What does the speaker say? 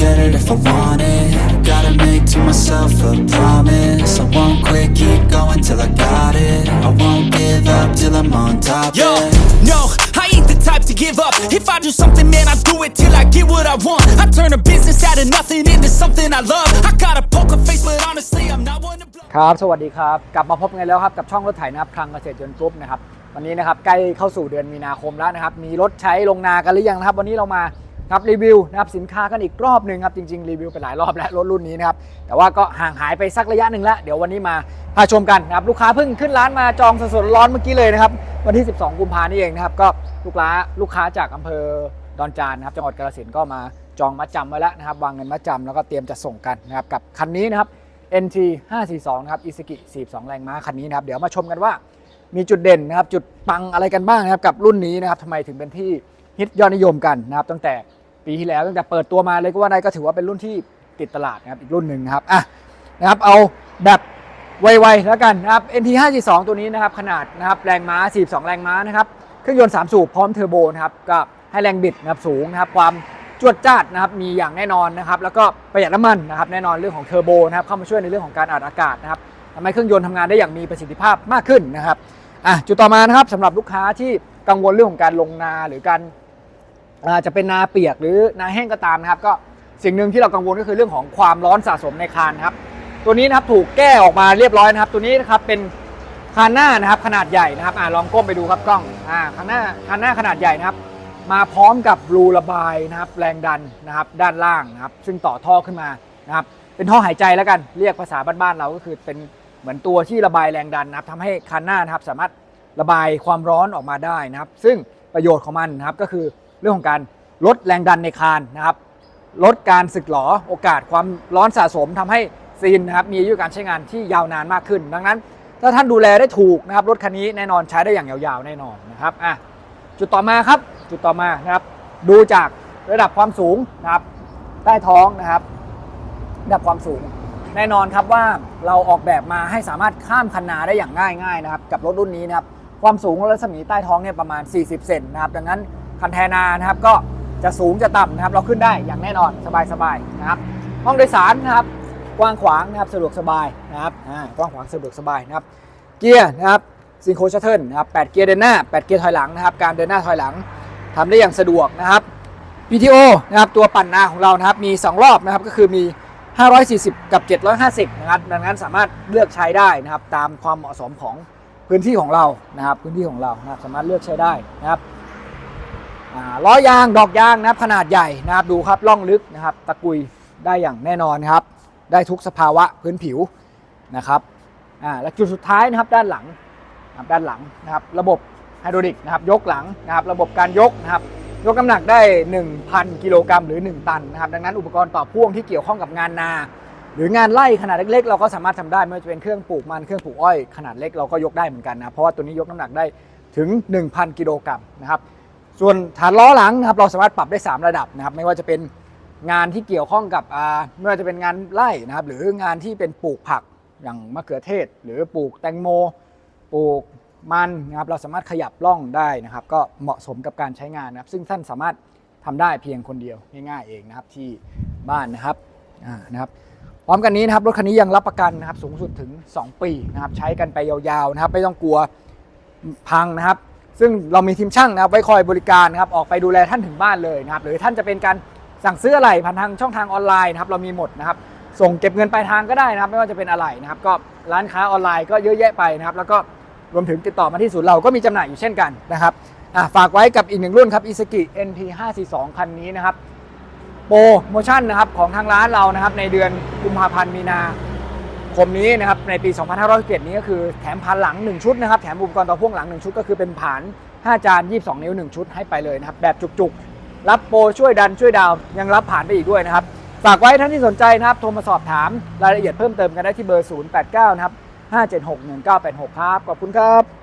get it if I want it Gotta make to myself a promise I won't quit, keep going till I got it I won't give up till I'm on top Yo, yeah. no, I ain't the type to give up If I do something, man, I do it till I get what I want I turn a business out of nothing into something I love I got a poker face, but honestly, I'm not one to blow ครับ สวัสดีครับ กลับมาพบกันแล้วครับ กับช่องรถไถนะครับคลังเกษตรยนต์กรุ๊ปนะครับ วันนี้นะครับ ใกล้เข้าสู่เดือนมีนาคมแล้วนะครับ มีรถใช้ลงนากันหรือยังนะครับ วันนี้เรามา ครับรีวิวนะครับสินค้ากันอีกรอบหนึ่งครับจริง ๆ รีวิวไปหลายรอบแล้วรถรุ่นนี้นะครับแต่ว่าก็ห่างหายไปสักระยะหนึ่งแล้ว เดี๋ยววันนี้มาพาชมกันนะครับลูกค้าเพิ่งขึ้นร้านมาจองสดๆร้อนเมื่อกี้เลยนะครับวันที่ 12 กุมภานี่เองนะครับก็ลูกค้าลูกค้าจากอำเภอดอนจานนะครับจังหวัดกาฬสินธุ์ก็มาจองมาจำไว้แล้วนะครับวางเงินมาจำแล้วก็เตรียมจะส่งกันนะครับกับคันนี้นะครับ NT 542นะครับอิสกิ42 แรงม้าคันนี้นะครับเดี๋ยวมาชมกันว่า มีจุดเด่นนะครับจุดปังอะไรกันบ้างนะครับกับรุ่นนี้นะครับทำไมถึงเป็นที่ฮิตยอดนิยมกันนะครับตั้งแต่ ปีที่แล้วตั้งแต่เปิดตัวมาเลยก็ว่าได้ก็ถือว่าเป็นรุ่นที่ติดตลาดนะครับอีกรุ่นหนึ่งนะครับอะนะครับเอาแบบไวๆแล้วกันนะครับ NT 542ตัวนี้นะครับขนาดนะครับแรงม้า 42 แรงม้านะครับเครื่องยนต์ 3 สูบพร้อมเทอร์โบนะครับก็ให้แรงบิดนะครับสูงนะครับความจวดจ้าดนะครับมีอย่างแน่นอนนะครับแล้วก็ประหยัดน้ำมันนะครับแน่นอนเรื่องของเทอร์โบนะครับเข้ามาช่วยในเรื่องของการอัดอากาศนะครับทำให้เครื่องยนต์ทำงานได้อย่างมีประสิทธิภาพมากขึ้นนะครับอะจุดต่อมานะครับสำหรับลูกค้าที่กังวลเรื่องของการลงนาหรือการ อาจะเป็นนาเปียกหรือนาแห้งก็ตามนะครับ ก็สิ่งหนึ่งที่เรากังวลก็คือเรื่องของความร้อนสะสมในคานครับ ตัวนี้นะครับถูกแก้ออกมาเรียบร้อยนะครับ ตัวนี้นะครับเป็นคานหน้านะครับขนาดใหญ่นะครับอ่าลองก้มไปดูครับกล้องอ่าคานหน้าคานหน้าขนาดใหญ่นะครับ มาพร้อมกับรูระบายนะครับแรงดันนะครับด้านล่างนะครับ ซึ่งต่อท่อขึ้นมานะครับเป็นท่อหายใจแล้วกันเรียกภาษาบ้านๆเราก็คือเป็นเหมือนตัวที่ระบายแรงดันนะครับทำให้คันหน้านะครับสามารถระบายความร้อนออกมาได้นะครับ ซึ่งประโยชน์ของมันนะครับก็คือ เรื่องของการลดแรงดันในคานนะครับ ลดการสึกหรอโอกาสความร้อนสะสมทำให้ซีนนะครับมีอายุการใช้งานที่ยาวนานมากขึ้น ดังนั้น ถ้าท่านดูแลได้ถูกนะครับรถคันนี้แน่นอนใช้ได้อย่างยาวๆแน่นอนนะครับอะจุดต่อมาครับจุดต่อมานะครับ ดูจากระดับความสูงนะครับใต้ท้องนะครับระดับความสูง แน่นอนครับว่าเราออกแบบมาให้สามารถข้ามคันนาได้อย่างง่ายๆนะครับกับรถรุ่นนี้นะครับความสูงรัศมีใต้ท้องเนี่ยประมาณ 40 เซนนะครับดังนั้น คันแทนานะครับ ก็จะสูงจะต่ำนะครับ เราขึ้นได้อย่างแน่นอนสบายๆนะครับ ห้องโดยสารนะครับ กว้างขวางนะครับสะดวกสบายนะครับอ่ากว้างขวางสะดวกสบายนะครับ เกียร์นะครับซิงโครชัตเทิลนะครับ8เกียร์เดินหน้า 8 เกียร์ถอยหลังนะครับ การเดินหน้าถอยหลังทำได้อย่างสะดวกนะครับ PTO นะครับตัวปั่นนาของเรานะครับมี 2 รอบนะครับก็คือมี 540 กับ 750 นะครับดังนั้นสามารถเลือกใช้ได้นะครับ ตามความเหมาะสมของพื้นที่ของเรานะครับ พื้นที่ของเรานะครับสามารถเลือกใช้ได้นะครับ ล้อยางดอกยางนะขนาดใหญ่นะครับดูครับล่องลึกนะครับ ตะกุยได้อย่างแน่นอนครับ ได้ทุกสภาวะพื้นผิวนะครับและจุดสุดท้ายนะครับด้านหลังด้านหลังนะครับ ระบบไฮดรอลิกนะครับ ยกหลังนะครับ ระบบการยกนะครับ ยกน้ำหนักได้ 1,000 กิโลกรัมหรือ 1 ตันนะครับ ดังนั้นอุปกรณ์ต่อพ่วงที่เกี่ยวข้องกับงานนา หรืองานไร่ขนาดเล็กๆ เราก็สามารถทำได้ไม่ว่าจะเป็นเครื่องปลูกมันเครื่องปลูกอ้อยขนาดเล็กเราก็ยกได้เหมือนกันนะเพราะว่าตัวนี้ยกน้ำหนักได้ถึง 1,000 กิโลกรัมนะครับ ส่วนฐานล้อหลังนะครับเราสามารถปรับได้ 3 ระดับนะครับ ไม่ว่าจะเป็นงานที่เกี่ยวข้องกับไม่ว่าจะเป็นงานไร่นะครับ หรืองานที่เป็นปลูกผักอย่างมะเขือเทศ หรือปลูกแตงโม ปลูกมันนะครับเราสามารถขยับล่องได้นะครับ ก็เหมาะสมกับการใช้งานนะครับ ซึ่งท่านสามารถทำได้เพียงคนเดียวง่ายๆเองนะครับที่บ้านนะครับนะครับพร้อมกันนี้นะครับรถคันนี้ยังรับประกันนะครับสูงสุดถึง 2 ปีนะครับใช้กันไปยาวๆนะครับไม่ต้องกลัวพังนะครับ ซึ่งเรามีทีมช่างนะครับไว้คอยบริการนะครับออกไปดูแลท่านถึงบ้านเลยนะครับหรือท่านจะเป็นการสั่งซื้ออะไรผ่านทางช่องทางออนไลน์นะครับเรามีหมดนะครับส่งเก็บเงินปลายทางก็ได้นะครับไม่ว่าจะเป็นอะไรนะครับก็ร้านค้าออนไลน์ก็เยอะแยะไปนะครับแล้วก็รวมถึงติดต่อมาที่ศูนย์เราก็มีจำหน่ายอยู่เช่นกันนะครับฝากไว้กับอีกหนึ่งรุ่นครับ i s u z u NT 542คันนี้นะครับโปรโมชั่นนะครับของทางร้านเรานะครับในเดือนกุมภาพันธ์มีนา คมนี้นะครับในปี 2567นี้ก็คือแถมผ่านหลัง 1 ชุดนะครับแถมอุปกรณ์ต่อพ่วงหลัง 1 ชุดก็คือเป็นผ่าน 5 จาน 22 นิ้ว 1 ชุดให้ไปเลยนะครับแบบจุกๆ รับโปรช่วยดันช่วยดาวยังรับผ่านไปอีกด้วยนะครับฝากไว้ท่านที่สนใจนะครับโทรมาสอบถามรายละเอียดเพิ่มเติมกันได้ที่เบอร์ 089 นะครับ 5761986 ครับขอบคุณครับ